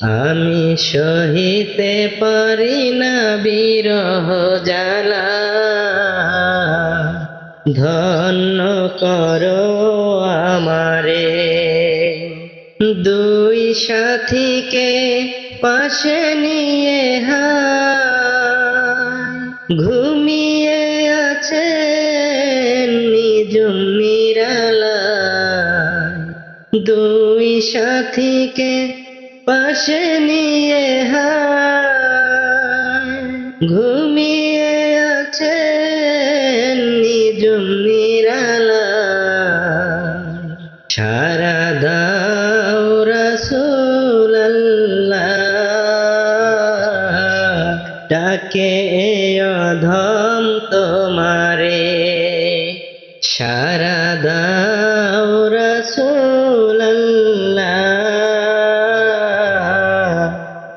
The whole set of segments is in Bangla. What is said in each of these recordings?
আমি সহিতে পারি না বিরহ জ্বালা। ধন্য করো আমারে। দুই সাথীকে পাশে নিয়ে ঘুমিয়ে আছে নিজুম নিরালা দুই সাথীকে পাশে নিয়ে ঘুমিয়ে আছে নিজুম নিরালা। সারা দাও রসুল্লাহ ডাকে অধম তোমারে। সারা দাও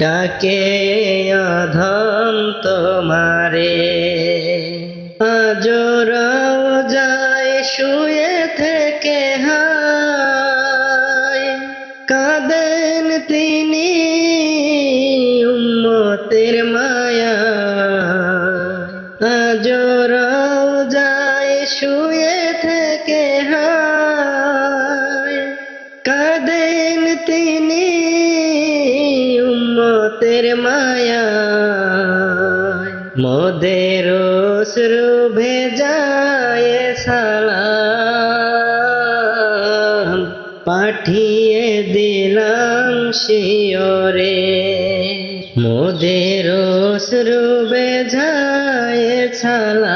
ডাকে অধম তোমারে। আজরাও যায় শুয়ে থেকে হায়। কাঁদেন তিনি উম্মতের মায়া। আজরাও যায় শুয়ে থেকে হায়। উম্মতের মায়া, মোদের অশ্রু ভেজায় সালাম। পাঠিয়ে দিলাম শিয়রে, মোদের অশ্রু ভেজায় সালাম।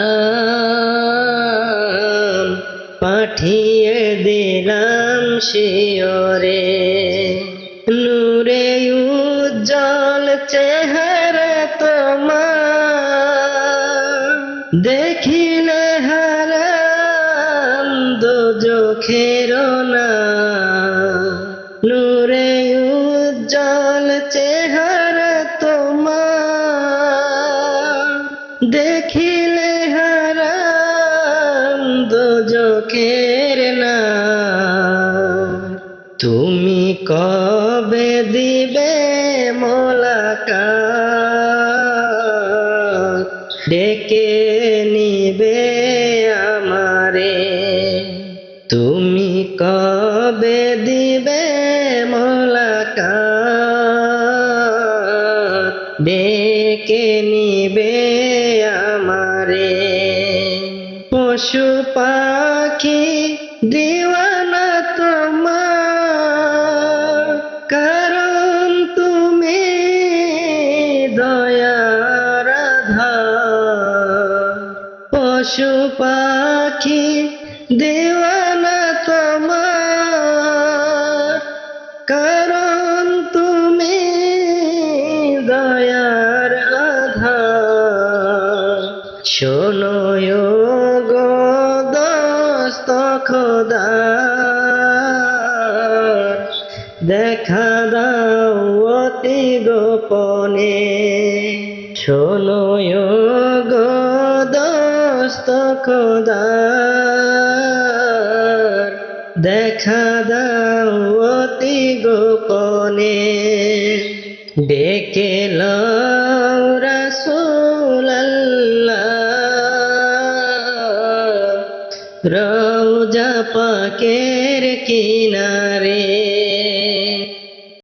পাঠিয়ে দিলাম শিয়রে, নূরে উজ্জ্বল চেহারা তোমার দেখিলে হারাম দোজখের না নূরে উজ্জ্বল চেহারা তোমার দেখিলে হারাম দোজখের না তুমি কবে দিবে ডেকে নিবে আমারে। তুমি কবে দিবে ডেকে নিবে আমারে। পশু পাখি দিওয়ানা তোমার পশু পাখি দিওয়ানা তোমার। কারণ তুমি দয়ার আধার। শোনো গো খোদা। দেখা দাও অতি গোপনে। শোনো দস্ত খোদা দেখা দাও অতি গোপনে। ডেকে রওজা পাকের কিনারে।